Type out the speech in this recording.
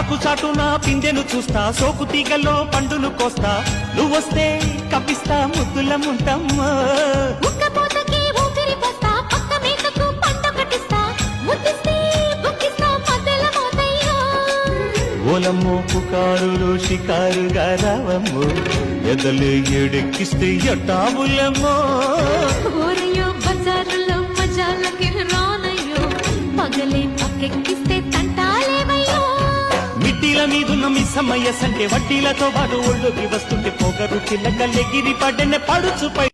చాటున పిందెను చూస్తా సోకు తీగల్లో పండును కోస్తా. నువ్వొస్తే కప్పిస్తా ముద్దుల ముంటమ్మా. ఓలమ్మో పుకారులు షికారుగా రావమ్మో. ఎదలు ఎడెక్కిస్తే ఎట్టాబులమ్మో ఊరయ్యో బజారులో మజాలకి రానయ్యో పగలే పక్కెక్కిస్తే మిట్టిల మీదున్న మిస్సమ్మయ్య సంటే వడ్డీలతో పాటు ఒళ్ళుకి వస్తుంటే పొగరు చిల్లకల్లెగిరి పడ్డెన పడుచుపై